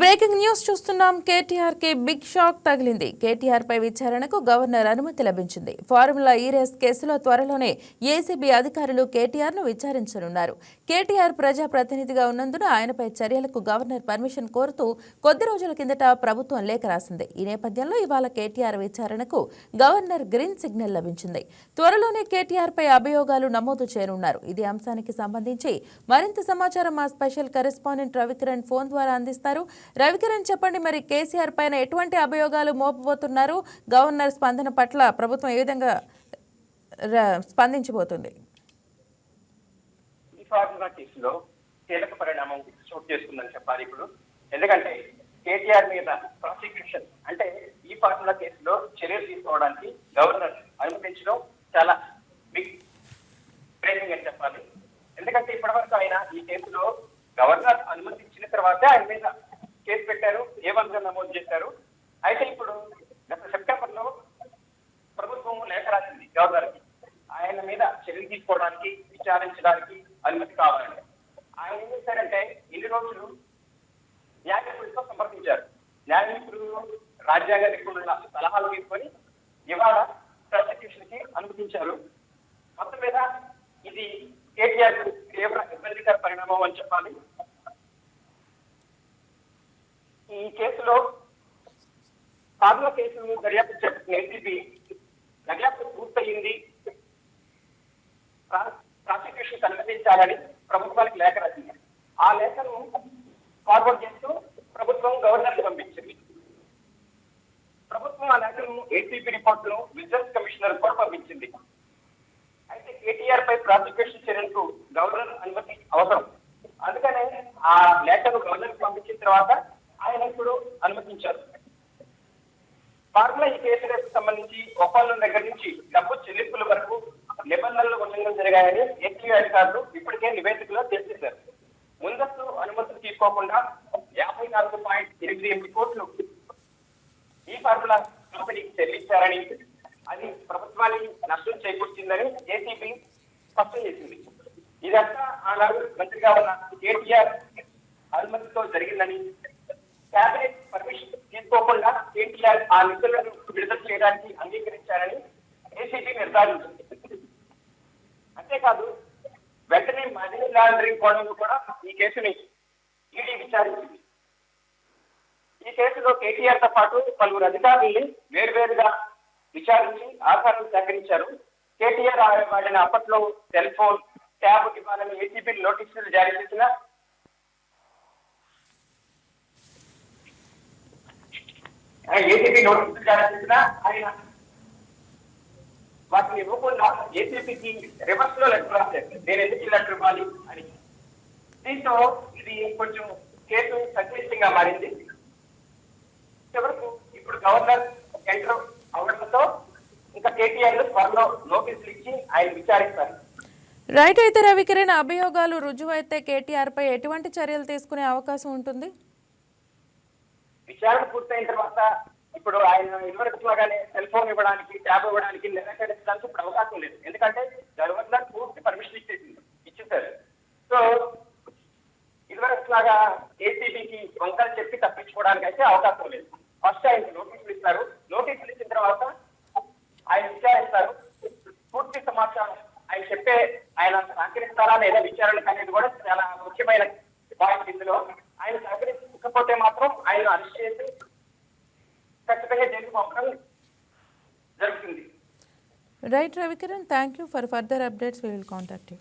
Breaking news చూస్తున్నాం. కేటీఆర్కి big shock తగిలింది. కేటీఆర్ పై విచారణకు గవర్నర్ అనుమతి లభించింది. ఫార్ములా e ఈ రేస్ కేసులో త్వరలోనే ఏసీబీ అధికారులు కేటీఆర్ను విచారించనున్నారు. కేటీఆర్ ప్రజా ప్రతినిధిగా ఉన్నందున ఆయనపై చర్యలకు గవర్నర్ పర్మిషన్ కోరుతూ కొద్ది రోజుల కిందట ప్రభుత్వం లేఖ రాసింది. ఈ నేపథ్యంలో ఇవాళ కేటీఆర్ విచారణకు గవర్నర్ గ్రీన్ సిగ్నల్ లభించింది. త్వరలోనే కేటీఆర్ పై అభియోగాలు నమోదు చేయనున్నారు. ఇది అంశానికి సంబంధించి మరింత సమాచారం మా స్పెషల్ కరెస్పాండెంట్ రవికిరణ్ ఫోన్ ద్వారా అందిస్తారు. రవికిరణ్ చెప్పండి మరి కేసీఆర్ పైన ఎటువంటి అభియోగాలు మోపబోతున్నారు? గవర్నర్ స్పందన పట్ల ప్రభుత్వం ఏ విధంగా స్పందించబోతుంది? ఈ ఫార్ములా కేసులో కీలక పరిణామం చోటు చేసుకుందని చెప్పాలి ఇప్పుడు. ఎందుకంటే కేటీఆర్ మీద ప్రాసిక్యూషన్ అంటే ఈ ఫార్ములా కేసులో చర్యలు తీసుకోవడానికి గవర్నర్ అనుమతించడం చాలా బిగ్ బ్రేకింగ్ అని చెప్పాలి. ఎందుకంటే ఇప్పటివరకు ఆయన ఈ కేసులో గవర్నర్ అనుమతించిన తర్వాతే ఆయన మీద పెట్టారు ఏ నమోదు చేశారు. అయితే ఇప్పుడు గత సెప్టెంబర్లో ప్రభుత్వం లేఖ రాసింది గవర్నర్కి ఆయన మీద చర్యలు తీసుకోవడానికి విచారించడానికి అనుమతి కావాలండి. ఆయన ఏం చేశారంటే ఇన్ని రోజులు న్యాయమూర్తితో సంప్రదించారు. న్యాయమూర్తులు రాజ్యాంగ నిపుణుల సలహాలు తీసుకొని ఇవాళ ప్రాసిక్యూషన్కి అనుమతించారు. మొత్తం మీద ఇది కేటీఆర్ తీవ్ర ఇబ్బందికర పరిణామం అని చెప్పాలి. ఈ కేసులో ఫార్ములా కేసులను దర్యాప్తు చేపట్టిన ఏసీబీ దర్యాప్తు పూర్తయింది. ప్రాసిక్యూషన్ అనుమతించాలని ప్రభుత్వానికి లేఖ రాసింది. ఆ లేఖను ఫార్వర్డ్ చేస్తూ ప్రభుత్వం గవర్నర్ పంపించింది. ప్రభుత్వం ఆ లేఖను ఏసీబీ రిపోర్ట్ను విజిలెన్స్ కమిషనర్ కూడా పంపించింది. అయితే కేటీఆర్ పై ప్రాసిక్యూషన్ చర్యలకు గవర్నర్ అనుమతి అవసరం. అందుకనే ఆ లేఖను గవర్నర్ పంపించిన తర్వాత ఆయన ఇప్పుడు అనుమతించారు. ఫార్ములా ఈ కేసులకు సంబంధించి ఒప్పందం దగ్గర నుంచి డబ్బు చెల్లింపుల వరకు నిబంధనలు ఉల్లంఘన జరిగాయని ఏసీ అధికారులు ఇప్పటికే నివేదికలో తెలిసేశారు ముందస్తు అనుమతులు తీసుకోకుండా యాభై నాలుగు పాయింట్ ఎనిమిది ఎనిమిది కోట్లు ఈ ఫార్ములా కంపెనీకి చెల్లించారని అది ప్రభుత్వానికి నష్టం చేకూర్చిందని ఏసీబీ స్పష్టం చేసింది. ఇదంతా ఆనాడు మంత్రిగా ఉన్న కేటీఆర్ అనుమతితో జరిగిందని కేబినెట్ పర్మిషన్ తీసుకోకుండా కేటీఆర్ ఆ నిధులను విడుదల చేయడానికి అంగీకరించారని ఏసీబీ నిర్ధారించింది. అంతేకాదు వెంటనే మనీ లాండరింగ్ కోణంలో కూడా ఈ కేసుని ఈడీ విచారించింది. ఈ కేసులో కేటీఆర్తో పాటు పలువురు అధికారుల్ని వేరువేరుగా విచారించి ఆధారాలు సేకరించారు. కేటీఆర్ వాడిన అప్పట్లో సెల్ ఫోన్ ట్యాబ్ ఇవ్వాలని ఏసీబీ నోటీసులు జారీ చేసిన ఏసీబీ నోటీసులు జారీ చేసినా ఆయన వాటిని ఇవ్వకుండా ఏసీబీకి రివర్స్లో లెటర్ రాశారు నేను ఎందుకు లెటర్ ఇవ్వాలి అని. దీంతో ఇది కొంచెం కేసు సంక్లిష్టంగా మారింది. చివరకు ఇప్పుడు గవర్నర్ ఎంటర్ అవడంతో ఇంకా కేటీఆర్ త్వరలో నోటీసులు ఇచ్చి ఆయన విచారిస్తారు. రైట్ అయితే రవికిరణ్ అభియోగాలు రుజువైతే కేటీఆర్ పై ఎటువంటి చర్యలు తీసుకునే అవకాశం ఉంటుంది? విచారణ పూర్తయిన తర్వాత ఇప్పుడు ఆయన ఇదివరకు లాగానే సెల్ ఫోన్ ఇవ్వడానికి ట్యాబ్ ఇవ్వడానికి నిరాకరించడానికి ఇప్పుడు అవకాశం లేదు. ఎందుకంటే గవర్నర్ పూర్తి పర్మిషన్ ఇచ్చేసింది ఇచ్చేసారు సో ఇదివరకు లాగా ఏసీబీకి వంకలు చెప్పి తప్పించుకోవడానికి అయితే అవకాశం లేదు. ఫస్ట్ ఆయన నోటీసులు ఇస్తారు నోటీసులు ఇచ్చిన తర్వాత ఆయన విచారిస్తారు. పూర్తి సమాచారం ఆయన చెప్పే ఆయన సహకరిస్తారా లేదా విచారణ అనేది కూడా చాలా ముఖ్యమైన పాయింట్ ఇందులో. ఆయన ఇకపోతే మాత్రం ఆయన అరెస్ట్ చేసి ఖచ్చితంగా జైలు పంపడం జరుగుతుంది. Right Ravikiran thank you for further updates we will contact you